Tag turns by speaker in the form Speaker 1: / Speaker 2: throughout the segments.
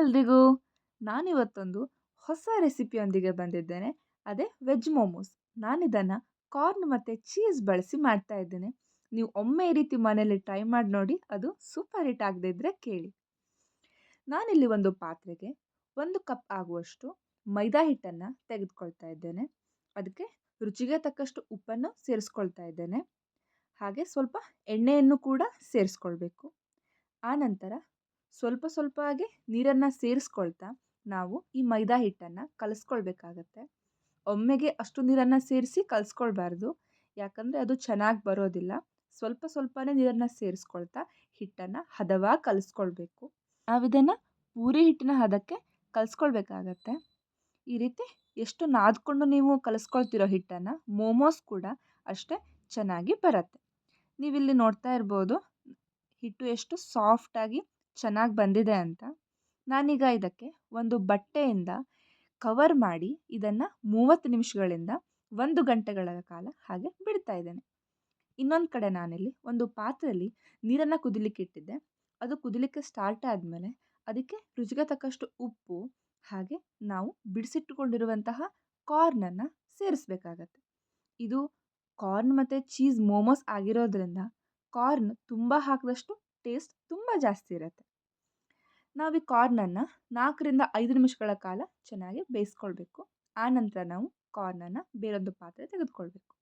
Speaker 1: ಎಲ್ರಿಗೂ? ನಾನಿವತ್ತೊಂದು ಹೊಸ ರೆಸಿಪಿಯೊಂದಿಗೆ ಬಂದಿದ್ದೇನೆ. ಅದೇ ವೆಜ್ ಮೋಮೋಸ್. ನಾನಿದನ್ನು ಕಾರ್ನ್ ಮತ್ತು ಚೀಸ್ ಬಳಸಿ ಮಾಡ್ತಾ ಇದ್ದೇನೆ. ನೀವು ಒಮ್ಮೆ ಈ ರೀತಿ ಮನೇಲಿ ಟ್ರೈ ಮಾಡಿ ನೋಡಿ, ಅದು ಸೂಪರ್ ಹಿಟ್ ಆಗದೇ ಇದ್ದರೆ ಕೇಳಿ. ನಾನಿಲ್ಲಿ ಒಂದು ಪಾತ್ರೆಗೆ ಒಂದು ಕಪ್ ಆಗುವಷ್ಟು ಮೈದಾ ಹಿಟ್ಟನ್ನು ತೆಗೆದುಕೊಳ್ತಾ ಇದ್ದೇನೆ. ಅದಕ್ಕೆ ರುಚಿಗೆ ತಕ್ಕಷ್ಟು ಉಪ್ಪನ್ನು ಸೇರಿಸ್ಕೊಳ್ತಾ ಇದ್ದೇನೆ. ಹಾಗೆ ಸ್ವಲ್ಪ ಎಣ್ಣೆಯನ್ನು ಕೂಡ ಸೇರಿಸ್ಕೊಳ್ಬೇಕು. ಆನಂತರ ಸ್ವಲ್ಪ ಸ್ವಲ್ಪ ಹಾಗೆ ನೀರನ್ನು ಸೇರಿಸ್ಕೊಳ್ತಾ ನಾವು ಈ ಮೈದಾ ಹಿಟ್ಟನ್ನು ಕಲಿಸ್ಕೊಳ್ಬೇಕಾಗತ್ತೆ. ಒಮ್ಮೆಗೆ ಅಷ್ಟು ನೀರನ್ನು ಸೇರಿಸಿ ಕಲಿಸ್ಕೊಳ್ಬಾರ್ದು. ಯಾಕಂದರೆ ಅದು ಚೆನ್ನಾಗಿ ಬರೋದಿಲ್ಲ. ಸ್ವಲ್ಪ ಸ್ವಲ್ಪನೇ ನೀರನ್ನು ಸೇರಿಸ್ಕೊಳ್ತಾ ಹಿಟ್ಟನ್ನು ಹದವಾಗಿ ಕಲಿಸ್ಕೊಳ್ಬೇಕು. ನಾವಿದನ್ನು ಪೂರಿ ಹಿಟ್ಟಿನ ಹದಕ್ಕೆ ಕಲಿಸ್ಕೊಳ್ಬೇಕಾಗತ್ತೆ. ಈ ರೀತಿ ಎಷ್ಟು ನಾದ್ಕೊಂಡು ನೀವು ಕಲಿಸ್ಕೊಳ್ತಿರೋ ಹಿಟ್ಟನ್ನು ಮೋಮೋಸ್ ಕೂಡ ಅಷ್ಟೇ ಚೆನ್ನಾಗಿ ಬರುತ್ತೆ. ನೀವಿಲ್ಲಿ ನೋಡ್ತಾ ಇರ್ಬೋದು ಹಿಟ್ಟು ಎಷ್ಟು ಸಾಫ್ಟಾಗಿ ಚೆನ್ನಾಗಿ ಬಂದಿದೆ ಅಂತ. ನಾನೀಗ ಇದಕ್ಕೆ ಒಂದು ಬಟ್ಟೆಯಿಂದ ಕವರ್ ಮಾಡಿ ಇದನ್ನು ಮೂವತ್ತು ನಿಮಿಷಗಳಿಂದ ಒಂದು ಗಂಟೆಗಳ ಕಾಲ ಹಾಗೆ ಬಿಡ್ತಾ ಇದ್ದೇನೆ. ಇನ್ನೊಂದು ಕಡೆ ನಾನಿಲ್ಲಿ ಒಂದು ಪಾತ್ರೆಯಲ್ಲಿ ನೀರನ್ನು ಕುದಿಲಿಕ್ಕೆ ಇಟ್ಟಿದ್ದೆ. ಅದು ಕುದಿಲಿಕ್ಕೆ ಸ್ಟಾರ್ಟ್ ಆದಮೇಲೆ ಅದಕ್ಕೆ ರುಚಿಗೆ ತಕ್ಕಷ್ಟು ಉಪ್ಪು, ಹಾಗೆ ನಾವು ಬಿಡಿಸಿಟ್ಟುಕೊಂಡಿರುವಂತಹ ಕಾರ್ನನ್ನು ಸೇರಿಸ್ಬೇಕಾಗತ್ತೆ. ಇದು ಕಾರ್ನ್ ಮತ್ತು ಚೀಸ್ ಮೋಮೋಸ್ ಆಗಿರೋದ್ರಿಂದ ಕಾರ್ನ್ ತುಂಬ ಹಾಕಿದಷ್ಟು ಟೇಸ್ಟ್ ತುಂಬ ಜಾಸ್ತಿ ಇರುತ್ತೆ. ನಾವು ಈ ಕಾರ್ನನ್ನು ನಾಲ್ಕರಿಂದ ಐದು ನಿಮಿಷಗಳ ಕಾಲ ಚೆನ್ನಾಗಿ ಬೇಯಿಸ್ಕೊಳ್ಬೇಕು. ಆನಂತರ ನಾವು ಕಾರ್ನನ್ನು ಬೇರೊಂದು ಪಾತ್ರೆ ತೆಗೆದುಕೊಳ್ಬೇಕು.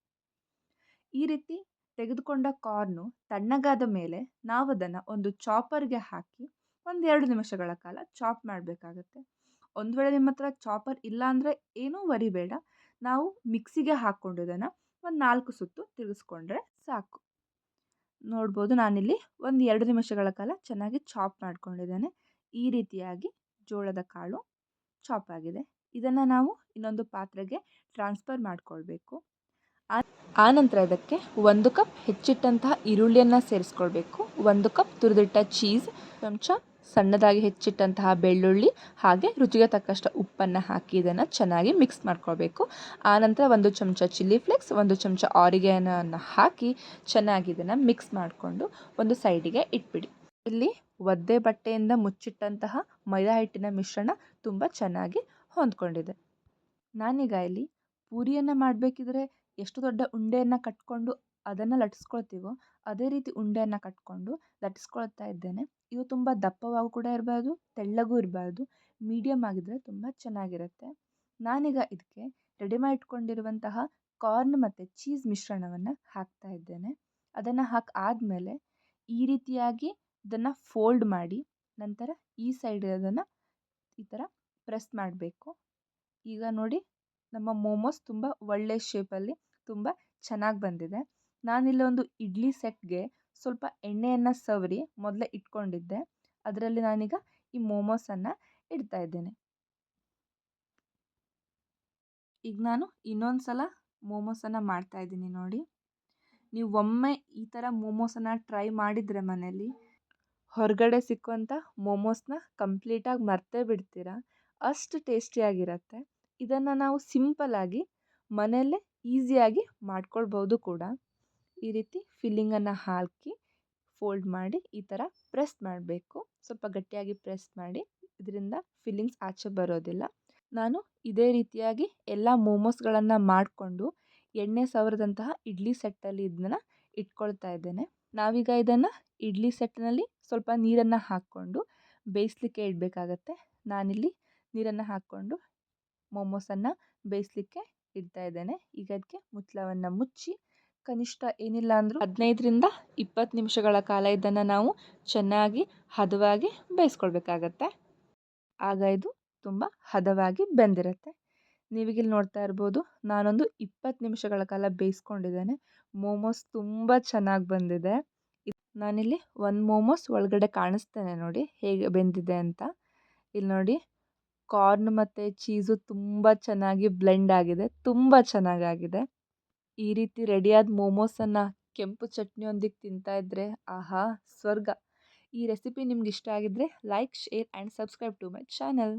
Speaker 1: ಈ ರೀತಿ ತೆಗೆದುಕೊಂಡ ಕಾರ್ನು ತಣ್ಣಗಾದ ಮೇಲೆ ನಾವು ಅದನ್ನು ಒಂದು ಚಾಪರ್ಗೆ ಹಾಕಿ ಒಂದೆರಡು ನಿಮಿಷಗಳ ಕಾಲ ಚಾಪ್ ಮಾಡಬೇಕಾಗತ್ತೆ. ಒಂದು ವೇಳೆ ನಿಮ್ಮ ಹತ್ರ ಚಾಪರ್ ಇಲ್ಲ ಅಂದರೆ ಏನೂ ವರಿಬೇಡ. ನಾವು ಮಿಕ್ಸಿಗೆ ಹಾಕ್ಕೊಂಡು ಇದನ್ನು ಒಂದು ನಾಲ್ಕು ಸುತ್ತು ತಿರುಗಿಸ್ಕೊಂಡ್ರೆ ಸಾಕು. ನೋಡ್ಬೋದು ನಾನಿಲ್ಲಿ ಒಂದು ಎರಡು ನಿಮಿಷಗಳ ಕಾಲ ಚೆನ್ನಾಗಿ ಚಾಪ್ ಮಾಡ್ಕೊಂಡಿದ್ದೇನೆ. ಈ ರೀತಿಯಾಗಿ ಜೋಳದ ಕಾಳು ಚಾಪ್ ಆಗಿದೆ. ಇದನ್ನು ನಾವು ಇನ್ನೊಂದು ಪಾತ್ರೆಗೆ ಟ್ರಾನ್ಸ್ಫರ್ ಮಾಡಿಕೊಳ್ಬೇಕು. ಆನಂತರ ಇದಕ್ಕೆ ಒಂದು ಕಪ್ ಹೆಚ್ಚಿಟ್ಟಂತಹ ಈರುಳ್ಳಿಯನ್ನು ಸೇರಿಸ್ಕೊಳ್ಬೇಕು. ಒಂದು ಕಪ್ ತುರಿದಿಟ್ಟ ಚೀಸ್ ಚಮಚ ಸಣ್ಣದಾಗಿ ಹೆಚ್ಚಿಟ್ಟಂತಹ ಬೆಳ್ಳುಳ್ಳಿ ಹಾಗೆ ರುಚಿಗೆ ತಕ್ಕಷ್ಟು ಉಪ್ಪನ್ನು ಹಾಕಿ ಇದನ್ನು ಚೆನ್ನಾಗಿ ಮಿಕ್ಸ್ ಮಾಡ್ಕೊಳ್ಬೇಕು. ಆನಂತರ ಒಂದು ಚಮಚ ಚಿಲ್ಲಿ ಫ್ಲೇಕ್ಸ್ ಒಂದು ಚಮಚ ಆರಿಗೆನನ್ನು ಹಾಕಿ ಚೆನ್ನಾಗಿ ಇದನ್ನು ಮಿಕ್ಸ್ ಮಾಡಿಕೊಂಡು ಒಂದು ಸೈಡಿಗೆ ಇಟ್ಬಿಡಿ. ಇಲ್ಲಿ ಒದ್ದೆ ಬಟ್ಟೆಯಿಂದ ಮುಚ್ಚಿಟ್ಟಂತಹ ಮೈದಾ ಹಿಟ್ಟಿನ ಮಿಶ್ರಣ ತುಂಬ ಚೆನ್ನಾಗಿ ಹೊಂದ್ಕೊಂಡಿದೆ. ನಾನೀಗ ಇಲ್ಲಿ ಪೂರಿಯನ್ನು ಮಾಡಬೇಕಿದ್ರೆ ಎಷ್ಟು ದೊಡ್ಡ ಉಂಡೆಯನ್ನು ಕಟ್ಕೊಂಡು ಅದನ್ನು ಲಟ್ಟಿಸ್ಕೊಳ್ತೀವೋ ಅದೇ ರೀತಿ ಉಂಡೆಯನ್ನು ಕಟ್ಕೊಂಡು ಲಟ್ಟಿಸ್ಕೊಳ್ತಾ ಇದ್ದೇನೆ. ಇದು ತುಂಬ ದಪ್ಪವಾಗೂ ಕೂಡ ಇರಬಾರ್ದು ತೆಳ್ಳಗೂ ಇರಬಾರ್ದು ಮೀಡಿಯಮ್ ಆಗಿದ್ದರೆ ತುಂಬ ಚೆನ್ನಾಗಿರುತ್ತೆ. ನಾನೀಗ ಇದಕ್ಕೆ ರೆಡಿ ಇಟ್ಕೊಂಡಿರುವಂತಹ ಕಾರ್ನ್ ಮತ್ತು ಚೀಸ್ ಮಿಶ್ರಣವನ್ನು ಹಾಕ್ತಾ ಇದ್ದೇನೆ. ಅದನ್ನು ಹಾಕಿ ಆದಮೇಲೆ ಈ ರೀತಿಯಾಗಿ ಇದನ್ನು ಫೋಲ್ಡ್ ಮಾಡಿ ನಂತರ ಈ ಸೈಡ್ ಅದನ್ನು ಈ ಥರ ಪ್ರೆಸ್ ಮಾಡಬೇಕು. ಈಗ ನೋಡಿ ನಮ್ಮ ಮೋಮೋಸ್ ತುಂಬ ಒಳ್ಳೆಯ ಶೇಪಲ್ಲಿ ತುಂಬ ಚೆನ್ನಾಗಿ ಬಂದಿದೆ. ನಾನಿಲ್ಲೊಂದು ಇಡ್ಲಿ ಸೆಟ್ಗೆ ಸ್ವಲ್ಪ ಎಣ್ಣೆಯನ್ನು ಸವರಿ ಮೊದಲೇ ಇಟ್ಕೊಂಡಿದ್ದೆ. ಅದರಲ್ಲಿ ನಾನೀಗ ಈ ಮೋಮೋಸನ್ನು ಇಡ್ತಾ ಇದ್ದೇನೆ. ಈಗ ನಾನು ಇನ್ನೊಂದು ಸಲ ಮೋಮೋಸನ್ನು ಮಾಡ್ತಾ ಇದ್ದೀನಿ ನೋಡಿ. ನೀವು ಒಮ್ಮೆ ಈ ಥರ ಮೋಮೋಸನ್ನು ಟ್ರೈ ಮಾಡಿದರೆ ಮನೇಲಿ ಹೊರಗಡೆ ಸಿಕ್ಕುವಂಥ ಮೋಮೋಸ್ನ ಕಂಪ್ಲೀಟಾಗಿ ಮರೆತೇ ಬಿಡ್ತೀರ? ಅಷ್ಟು ಟೇಸ್ಟಿಯಾಗಿರುತ್ತೆ. ಇದನ್ನು ನಾವು ಸಿಂಪಲ್ಲಾಗಿ ಮನೆಯಲ್ಲೇ ಈಸಿಯಾಗಿ ಮಾಡ್ಕೊಳ್ಬೋದು ಕೂಡ. ಈ ರೀತಿ ಫಿಲ್ಲಿಂಗನ್ನು ಹಾಕಿ ಫೋಲ್ಡ್ ಮಾಡಿ ಈ ಥರ ಪ್ರೆಸ್ ಮಾಡಬೇಕು. ಸ್ವಲ್ಪ ಗಟ್ಟಿಯಾಗಿ ಪ್ರೆಸ್ ಮಾಡಿ ಇದರಿಂದ ಫಿಲ್ಲಿಂಗ್ಸ್ ಆಚೆ ಬರೋದಿಲ್ಲ. ನಾನು ಇದೇ ರೀತಿಯಾಗಿ ಎಲ್ಲ ಮೋಮೋಸ್ಗಳನ್ನು ಮಾಡಿಕೊಂಡು ಎಣ್ಣೆ ಸವರದಂತಹ ಇಡ್ಲಿ ಸೆಟ್ಟಲ್ಲಿ ಇದನ್ನ ಇಟ್ಕೊಳ್ತಾ ಇದ್ದೇನೆ. ನಾವೀಗ ಇದನ್ನು ಇಡ್ಲಿ ಸೆಟ್ನಲ್ಲಿ ಸ್ವಲ್ಪ ನೀರನ್ನು ಹಾಕ್ಕೊಂಡು ಬೇಯಿಸ್ಲಿಕ್ಕೆ ಇಡಬೇಕಾಗತ್ತೆ. ನಾನಿಲ್ಲಿ ನೀರನ್ನು ಹಾಕ್ಕೊಂಡು ಮೊಮೋಸನ್ನು ಬೇಯಿಸ್ಲಿಕ್ಕೆ ಇಡ್ತಾ ಇದ್ದೇನೆ. ಈಗ ಅದಕ್ಕೆ ಮುಚ್ಚಳವನ್ನು ಮುಚ್ಚಿ ಕನಿಷ್ಠ ಏನಿಲ್ಲ ಅಂದರೂ ಹದಿನೈದರಿಂದ ಇಪ್ಪತ್ತು ನಿಮಿಷಗಳ ಕಾಲ ಇದನ್ನು ನಾವು ಚೆನ್ನಾಗಿ ಹದವಾಗಿ ಬೇಯಿಸ್ಕೊಳ್ಬೇಕಾಗತ್ತೆ. ಆಗ ಇದು ತುಂಬ ಹದವಾಗಿ ಬೆಂದಿರುತ್ತೆ. ನೀವೀಗಿಲ್ಲಿ ನೋಡ್ತಾ ಇರ್ಬೋದು, ನಾನೊಂದು ಇಪ್ಪತ್ತು ನಿಮಿಷಗಳ ಕಾಲ ಬೇಯಿಸ್ಕೊಂಡಿದ್ದೇನೆ. ಮೋಮೋಸ್ ತುಂಬ ಚೆನ್ನಾಗಿ ಬಂದಿದೆ. ನಾನಿಲ್ಲಿ ಒಂದು ಮೋಮೋಸ್ ಒಳಗಡೆ ಕಾಣಿಸ್ತೇನೆ ನೋಡಿ, ಹೇಗೆ ಬೆಂದಿದೆ ಅಂತ. ಇಲ್ಲಿ ನೋಡಿ, ಕಾರ್ನ್ ಮತ್ತು ಚೀಸು ತುಂಬ ಚೆನ್ನಾಗಿ ಬ್ಲೆಂಡ್ ಆಗಿದೆ, ತುಂಬ ಚೆನ್ನಾಗಾಗಿದೆ ಈ ರೀತಿ ರೆಡಿಯಾದ ಮೋಮೋಸನ್ನು ಕೆಂಪು ಚಟ್ನಿಯೊಂದಿಗೆ ತಿಂತಾಯಿದ್ರೆ ಆಹಾ, ಸ್ವರ್ಗ. ಈ ರೆಸಿಪಿ ನಿಮ್ಗೆ ಇಷ್ಟ ಆಗಿದ್ದರೆ like, share and subscribe to my channel.